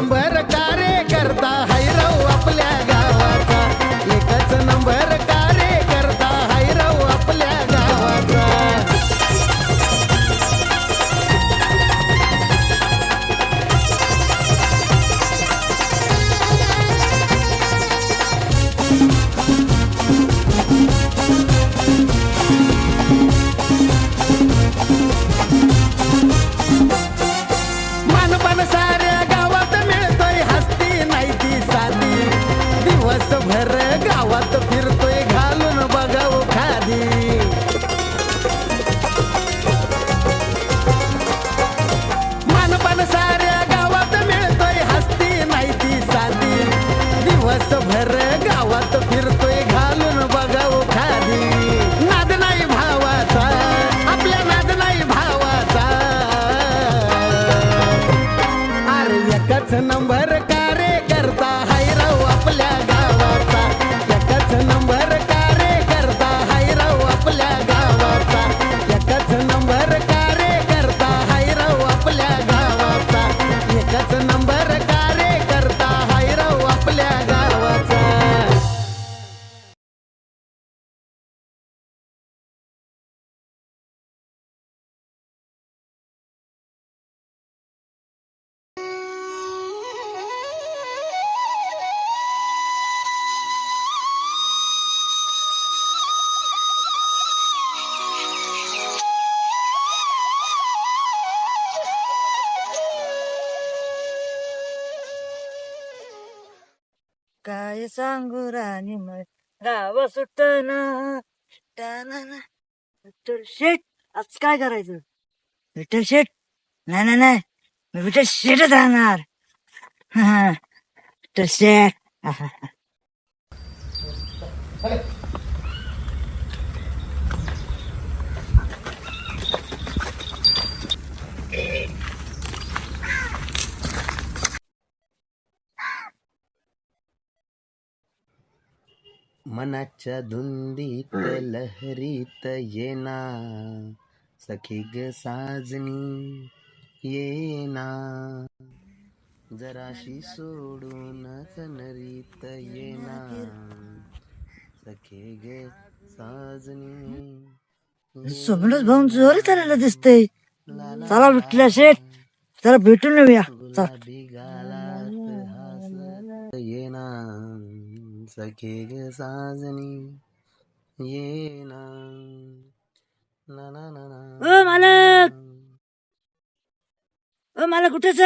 விளம்பர एकच नंबर कार्य करता हायराव आपल्या सांगू राणी मग गाव सुटना विठ्ठल शेठ आज काय करायचं? विठ्ठल शेठ नाही नाही नाही. मी विठ्ठल शेठच राहणार. हा, विठ्ठल शेठ मनाच्या धुंदीत लहरीत येना. सखी ग साजनी येना. जराशी सोडून कनरीत येना. सखे ग साजनी सोबतच भाऊन जोर चालायला दिसतंय. चला विठ्ठल शेठ. चला भेटून येऊया. चला. सखे ग साजनी येना ना ना ना ना ओ मालक! ओ मालक कुठेच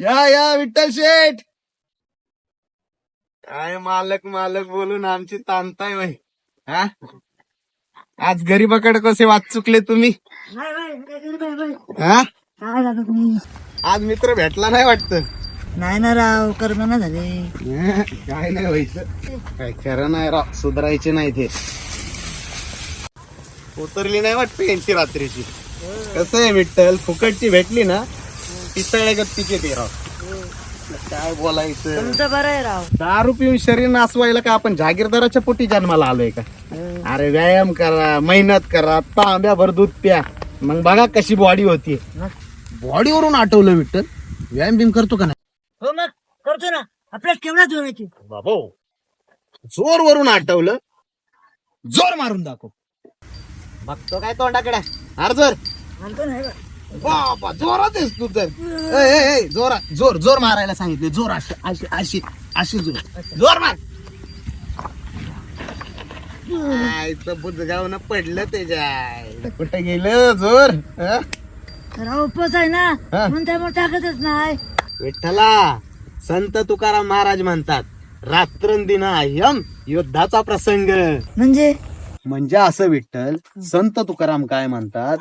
या या विठ्ठल शेठ. काय मालक मालक बोलून आमची ताणताय बाई. हा? आज गरीबाकडे कसे वाच चुकले तुम्ही? हा? काय झालं तुम्ही? आज मित्र भेटला नाही वाटत. नाही ना राव कर्म झाले. काय नाही व्हायचं. काय खरं नाही राव सुधारायचे नाही ते. उतरली नाही वाटत यांची रात्रीची. कसं आहे विठ्ठल फुकटची भेटली ना पिसळ्या गत्तीचे ते राव. काय बोलायचं? तुमचं बरं आहे राव. दारू पिऊन शरीर नासवायला का आपण जागीरदाराच्या पोटी जन्माला आलोय का? अरे व्यायाम करा मेहनत करा तांब्याभर दूध प्या. मग बघा कशी बॉडी होती. बॉडीवरून आठवलं विठ्ठल. व्यायाम बिम करतो का नाही? हो मग करतो ना. आपल्याला केवढा जोरायची बाबो जोर वरून आठवलं जोर मारून दाखव. बघतो काय तोंडाकडे? अर्जर म्हणतो नाही बा. बाबा जोरात आहेस तू तर. ए, ए, ए, जोरात जोर जोर मारायला सांगितले. जोर अशी अशी अशी अशी जोर. जोर मार. आयचं बुजगावनं पडलं त्याच्या कुठे गेलं जोर? हं? राव उपवास आहे ना. हा. म्हणून त्यामुळे टाकतच नाही. विठ्ठला संत तुकाराम महाराज म्हणतात रात्रंदिना यम युद्धाचा प्रसंग. म्हणजे? म्हणजे असं विठ्ठल संत तुकाराम काय म्हणतात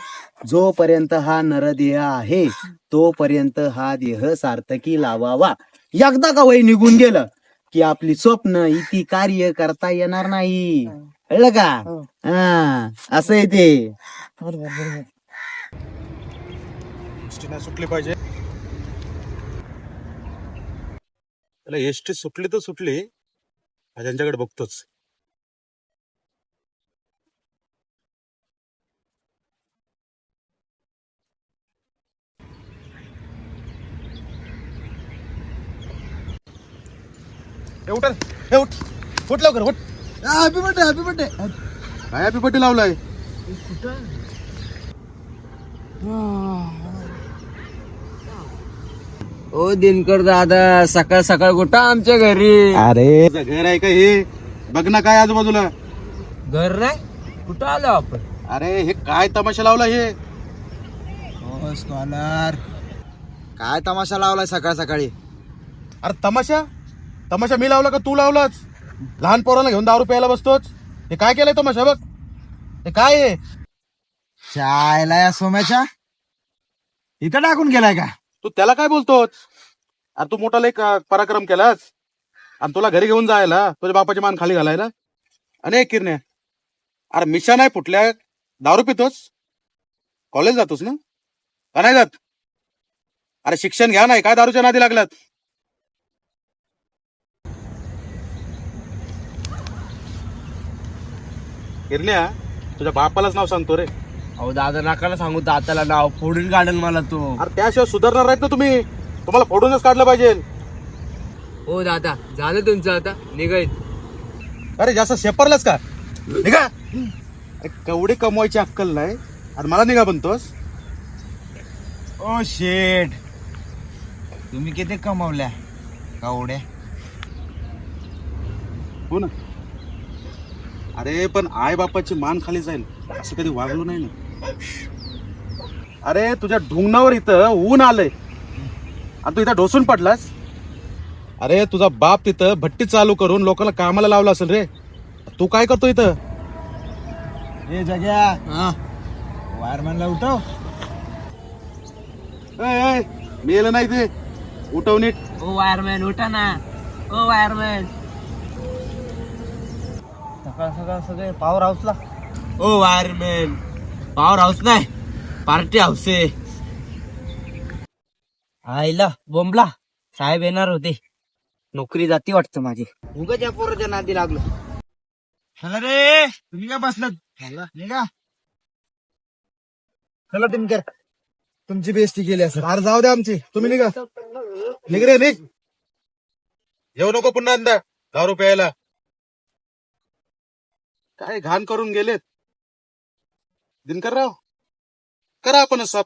जोपर्यंत हा नरदेह आहे तोपर्यंत हा देह सार्थकी लावावा. एकदा का वय निघून गेलं की आपली स्वप्न इति कार्य करता येणार नाही. कळलं का? हो. हा असं आहे ते. सुटली पाहिजे. त्याला एसटी सुटली तर सुटली हा त्यांच्याकडे बघतोच. ए, उठ रे. ए, उठ. उठ लवकर उठ. हॅपी बर्थडे हॅपी बर्थडे काय हॅपी बर्थडे लावलाय? ओ दिनकर दादा सकाळ सकाळ कुठं आमच्या घरी? अरे. तुझं घर आहे का हे? बघ ना काय आजूबाजूला. घर नाही? कुठं आलो आपण? अरे हे काय तमाशा लावला हे? स्कॉलर काय तमाशा लावलाय सकाळ सकाळी? अरे तमाशा? तमाशा मी लावला का तू लावलाच लहान पोराला घेऊन दारू प्यायला बसतोच हे काय केलंय तमाशा बघ. हे काय आहे चायला या सोम्याच्या? इथं टाकून गेलाय का? तू त्याला काय बोलतोच अरे तू मोठा एक पराक्रम केलास. आणि तुला घरी घेऊन जायला तुझ्या बापाची मान खाली घालायला? अनेक किरण्या अरे मिशा नाही फुटल्या दारू पितोस? कॉलेज जातोस ना? का नाही जात? अरे शिक्षण घ्या नाही काय दारूच्या नादी लागलात किरण्या तुझ्या बापालाच नाव सांगतो रे. अहो दादा नकाला सांगू दाताला नाव फोडून काढेल मला तो. अरे त्याशिवाय सुधारणार नाहीत ना तुम्ही. तुम्हाला फोडूनच काढलं पाहिजे. हो दादा झालं तुमचं आता. निघायत अरे जास्त शेपरलाच का? निघा. अरे केवढी कमवायची अक्कल नाही. आणि मला निघा बनतोस ओ शेट तुम्ही किती कमवल्या? कावड्या हो ना. अरे पण आई बापाची मान खाली जाईल. असं कधी वागलो नाही ना अरे तुझ्या ढुंगणावर इथं ऊन आलंय. आणि तू इथं ढोसून पडलास? अरे तुझा बाप तिथं भट्टी चालू करून लोकांना कामाला लावलं असेल रे. तू काय करतो इथं? हे जग्या. वायरमॅनला उठव. ए, ए, मेलं नाही ते. उठव नीट. ओ वायरमॅन उठा ना. ओ वायरमॅन. सकाळ सकाळ सगळे पॉवर हाऊसला ओ वायरमॅन. पॉवर हाऊस नाही. पार्टी हाऊस आहे. आईला बोंबला. साहेब येणार होते. नोकरी जाती वाटतं माझी. उगाच या पोराच्या नादी लागलो. चला रे तुम्ही काय बसलात? निघा चला तुम्ही कर. तुमची बेस्टी केली असं अरे जाऊ द्या आमची. तुम्ही निघा. निघ रे निघ. येऊ नको पुन्हा अंदा दारू प्यायला. काय घाण करून गेलेत. दिनकरराव करा आपण साफ